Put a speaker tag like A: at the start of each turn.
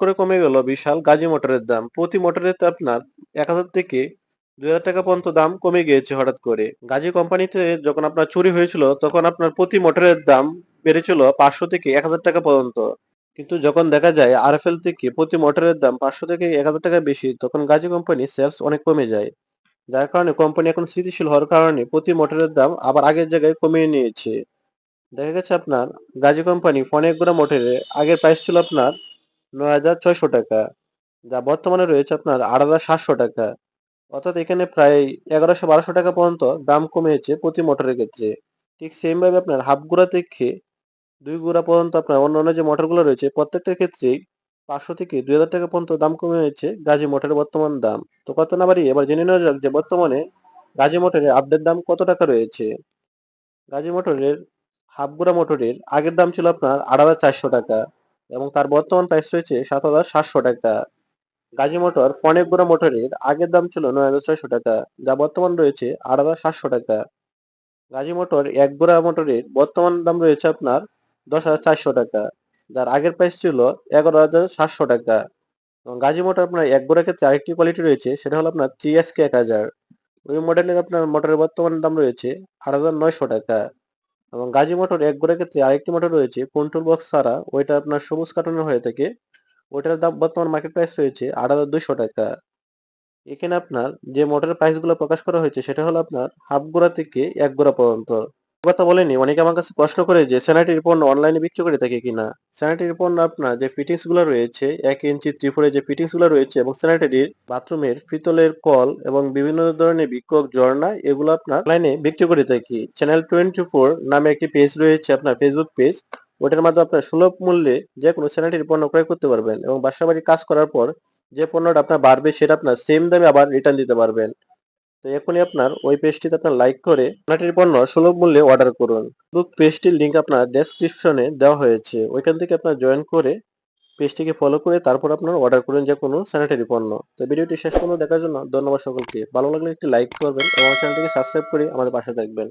A: করে কমে গেল বিশাল গাজী মোটরের দাম। প্রতি মোটরেতে আপনার এক হাজার থেকে দুই হাজার টাকা পর্যন্ত দাম কমে গিয়েছে হঠাৎ করে। গাজী কোম্পানিতে যখন আপনার চুরি হয়েছিল, তখন আপনার প্রতি মোটরের দাম বেড়েছিল পাঁচশো থেকে এক হাজার টাকা পর্যন্ত। কিন্তু যখন দেখা যায় আর আরএফএল থেকে প্রতি মোটরের দাম পাঁচশো থেকে এক হাজার টাকা বেশি, তখন গাজী কোম্পানি সেলস অনেক কমে যায়। যার কারণে কোম্পানি এখন স্থিতিশীল হওয়ার কারণে প্রতি মোটরের দাম আবার আগের জায়গায় কমিয়ে নিয়েছে। দেখা গেছে আপনার গাজী কোম্পানি ফোন এক মোটরে আগের প্রাইস ছিল আপনার নয় হাজার ছয়শো টাকা, যা বর্তমানে রয়েছে আপনার আট হাজার সাতশো টাকা। অর্থাৎ এখানে প্রায় এগারোশো বারোশো টাকা পর্যন্ত দাম কমেছে প্রতি মোটরের ক্ষেত্রে। ঠিক সেম ভাবে আপনার হাফ গুঁড়া থেকে দুই গুঁড়া পর্যন্ত আপনার অন্যান্য যে মোটরগুলো রয়েছে, প্রত্যেকটার ক্ষেত্রেই পাঁচশো থেকে দুই হাজার টাকা পর্যন্ত দাম কমে হয়েছে গাজী মোটরের বর্তমান দাম। তো কত না বাড়ি এবার জেনে নেওয়া যাক যে বর্তমানে গাজী মোটরের আপডেট দাম কত টাকা রয়েছে। গাজী মোটরের হাফ গুঁড়া মোটরের আগের দাম ছিল আপনার আট হাজার চারশো টাকা। এবং তার বর্তমান প্রাইস রয়েছে সাত হাজার সাতশো টাকা। গাজী মোটর ফনেক গুঁড়া মোটরের আগের দাম ছিল নয় হাজার ছয়শো টাকা, যা বর্তমান রয়েছে আট হাজার সাতশো টাকা। গাজী মোটর এক গুঁড়া মোটরের বর্তমান দাম রয়েছে আপনার দশ হাজার চারশো টাকা, যার আগের প্রাইস ছিল এগারো হাজার সাতশো টাকা। এবং গাজী মোটর আপনার এক গোড়ার ক্ষেত্রে আরেকটি কোয়ালিটি রয়েছে, সেটা হলো আপনার থ্রি এস কে এক হাজার। ওই মডেলের আপনার মোটরের বর্তমান দাম রয়েছে আট হাজার নয়শো টাকা। এবং গাজী মোটর এক গোড়ার ক্ষেত্রে আরেকটি মোটর রয়েছে কন্ট্রোল বক্স ছাড়া? ওইটা আপনার সবুজ কাটনের হয়ে থাকে। ওইটার দাম বর্তমান মার্কেট প্রাইস রয়েছে আট হাজার দুইশো টাকা। এখানে আপনার যে মোটরের প্রাইসগুলো প্রকাশ করা হয়েছে, সেটা হলো আপনার হাফ গোড়া থেকে এক গোড়া পর্যন্ত। কথা বলেনি অনেকে আমার কাছে প্রশ্ন করে যে, স্যানিটারি পণ্য অনলাইনে বিক্রি করে থাকে কিনা? স্যানিটারি পণ্য আপনার যে ফিটিংসগুলো রয়েছে, এক ইঞ্চি ত্রিপুরে যে ফিটিংসগুলো রয়েছে এবং স্যানিটারির বাথরুমের ফিতলের কল এবং বিভিন্ন ধরনের বিক্ষোভ ঝর্ণা, এগুলো আপনার অনলাইনে বিক্রি করে থাকি। চ্যানেল টোয়েন্টি ফোর নামে একটি পেজ রয়েছে আপনার ফেসবুক পেজ ওটার মাধ্যমে আপনার সুলভ মূল্যে যে কোনো স্যানিটারি পণ্য ক্রয় করতে পারবেন এবং বাসা বাড়ি কাজ করার পর যে পণ্যটা আপনার বাড়বে, সেটা আপনার সেম দামে আবার রিটার্ন দিতে পারবেন। তো এখনই আপনার ওই পেজটিতে আপনার লাইক করে স্যানিটারি পণ্য সুলভ মূল্যে অর্ডার করুন। বুক পেজটির লিঙ্ক আপনার ডেসক্রিপশনে দেওয়া হয়েছে। ওইখান থেকে আপনার জয়েন করে পেজটিকে ফলো করে তারপর আপনার অর্ডার করুন যে কোনো স্যানিটারি পণ্য। তো ভিডিওটি শেষ পর্যন্ত দেখার জন্য ধন্যবাদ সকলকে। ভালো লাগলে একটি লাইক করবেন এবং চ্যানেলটিকে সাবস্ক্রাইব করে আমাদের পাশে থাকবেন।